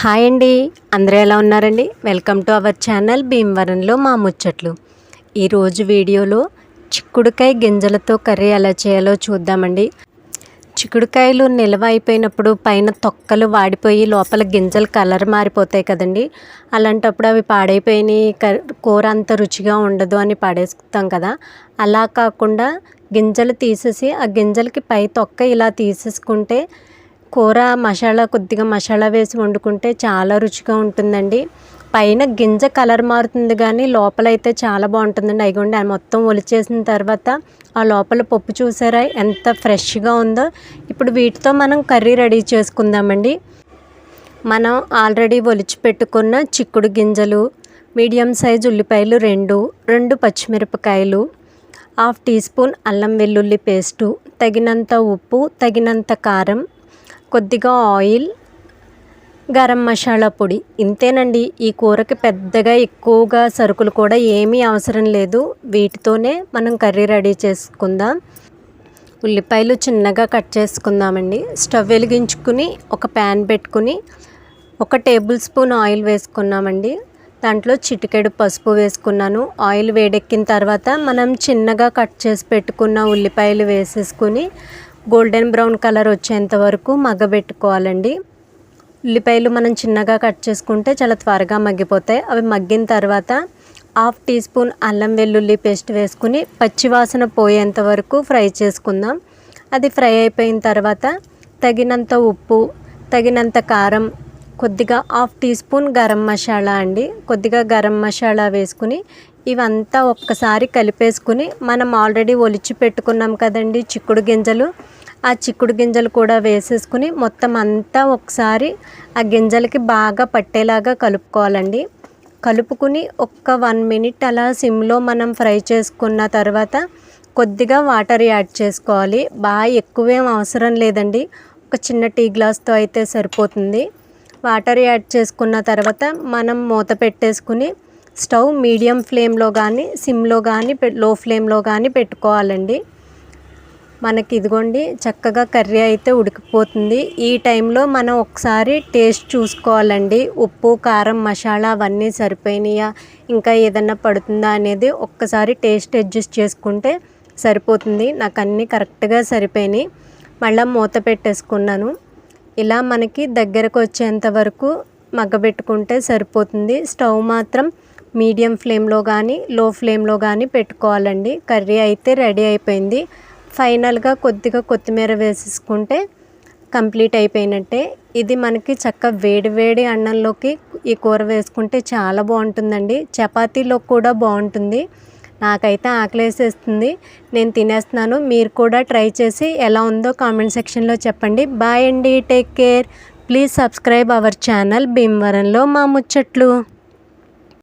Hi అండి. అందరూ ఎలా ఉన్నారండి? వెల్కమ్ టు అవర్ ఛానల్ భీమవరంలో మా ముచ్చట్లు. ఈరోజు వీడియోలో చిక్కుడుకాయ గింజలతో కర్రీ ఎలా చేయాలో చూద్దామండి. చిక్కుడుకాయలు నిల్వ అయిపోయినప్పుడు పైన తొక్కలు వాడిపోయి లోపల గింజలు కలర్ మారిపోతాయి కదండి. అలాంటప్పుడు అవి పాడైపోయినాయి కూర అంత రుచిగా ఉండదు అని పాడేస్తాం కదా. అలా కాకుండా గింజలు తీసేసి ఆ గింజలకి పై తొక్క ఇలా తీసేసుకుంటే కూర మసాలా కొద్దిగా మసాలా వేసి వండుకుంటే చాలా రుచిగా ఉంటుందండి. పైన గింజ కలర్ మారుతుంది కానీ లోపల అయితే చాలా బాగుంటుందండి. అయిగోండి అది మొత్తం ఒలిచేసిన తర్వాత ఆ లోపల పప్పు చూసారా? ఎంత ఫ్రెష్గా ఉందో. ఇప్పుడు వీటితో మనం కర్రీ రెడీ చేసుకుందామండి. మనం ఆల్రెడీ ఒలిచి పెట్టుకున్న చిక్కుడు గింజలు మీడియం సైజు ఉల్లిపాయలు రెండు రెండు పచ్చిమిరపకాయలు హాఫ్ టీ స్పూన్ అల్లం వెల్లుల్లి పేస్టు తగినంత ఉప్పు తగినంత కారం కొద్దిగా ఆయిల్ గరం మసాలా పొడి. ఇంతేనండి ఈ కూరకి పెద్దగా ఎక్కువగా సరుకులు కూడా ఏమీ అవసరం లేదు. వీటితోనే మనం కర్రీ రెడీ చేసుకుందాం. ఉల్లిపాయలు చిన్నగా కట్ చేసుకుందామండి. స్టవ్ వెలిగించుకుని ఒక ప్యాన్ పెట్టుకుని ఒక టేబుల్ స్పూన్ ఆయిల్ వేసుకున్నామండి. దాంట్లో చిటికెడు పసుపు వేసుకున్నాను. ఆయిల్ వేడెక్కిన తర్వాత మనం చిన్నగా కట్ చేసి పెట్టుకున్న ఉల్లిపాయలు వేసేసుకుని గోల్డెన్ బ్రౌన్ కలర్ వచ్చేంత వరకు మగ్గబెట్టుకోవాలండి. ఉల్లిపాయలు మనం చిన్నగా కట్ చేసుకుంటే చాలా త్వరగా మగ్గిపోతాయి. అవి మగ్గిన తర్వాత హాఫ్ టీ స్పూన్ అల్లం వెల్లుల్లి పేస్ట్ వేసుకుని పచ్చివాసన పోయేంత వరకు ఫ్రై చేసుకుందాం. అది ఫ్రై అయిపోయిన తర్వాత తగినంత ఉప్పు తగినంత కారం కొద్దిగా half teaspoon garam masala అండి. కొద్దిగా గరం మసాలా వేసుకుని ఇవంతా ఒక్కసారి కలిపేసుకుని మనం ఆల్రెడీ ఒలిచి పెట్టుకున్నాం కదండి చిక్కుడు గింజలు. ఆ చిక్కుడు గింజలు కూడా వేసేసుకుని మొత్తం అంతా ఒకసారి ఆ గింజలకి బాగా పట్టేలాగా కలుపుకోవాలండి. కలుపుకుని ఒక్క వన్ మినిట్ అలా సిమ్లో మనం ఫ్రై చేసుకున్న తర్వాత కొద్దిగా వాటర్ యాడ్ చేసుకోవాలి. బాగా ఎక్కువేం అవసరం లేదండి. ఒక చిన్న టీ గ్లాస్తో అయితే సరిపోతుంది. వాటర్ యాడ్ చేసుకున్న తర్వాత మనం మూత పెట్టేసుకుని స్టవ్ మీడియం ఫ్లేమ్లో కానీ సిమ్లో కానీ లో ఫ్లేమ్లో కానీ పెట్టుకోవాలండి. మనకి ఇదిగోండి చక్కగా కర్రీ అయితే ఉడికిపోతుంది. ఈ టైంలో మనం ఒకసారి టేస్ట్ చూసుకోవాలండి. ఉప్పు కారం మసాలా అవన్నీ సరిపోయినాయా ఇంకా ఏదన్నా పడుతుందా అనేది ఒక్కసారి టేస్ట్ అడ్జస్ట్ చేసుకుంటే సరిపోతుంది. నాకు అన్నీ కరెక్ట్గా సరిపోయినాయి. మళ్ళీ మూత పెట్టేసుకున్నాను. ఇలా మనకి దగ్గరకు వచ్చేంత వరకు మగ్గబెట్టుకుంటే సరిపోతుంది. స్టవ్ మాత్రం మీడియం ఫ్లేమ్లో కానీ లో ఫ్లేమ్లో కానీ పెట్టుకోవాలండి. కర్రీ అయితే రెడీ అయిపోయింది. ఫైనల్గా కొద్దిగా కొత్తిమీర వేసేసుకుంటే కంప్లీట్ అయిపోయినట్టే. ఇది మనకి చక్క వేడి వేడి అన్నంలోకి ఈ కూర వేసుకుంటే చాలా బాగుంటుందండి. చపాతీలో కూడా బాగుంటుంది. నాకైతే ఆకలేసేస్తుంది. నేను తినేస్తున్నాను. మీరు కూడా ట్రై చేసి ఎలా ఉందో కామెంట్ సెక్షన్లో చెప్పండి. బాయ్ అండి. Take care. Please subscribe our channel. భీమవరంలో మా ముచ్చట్లు.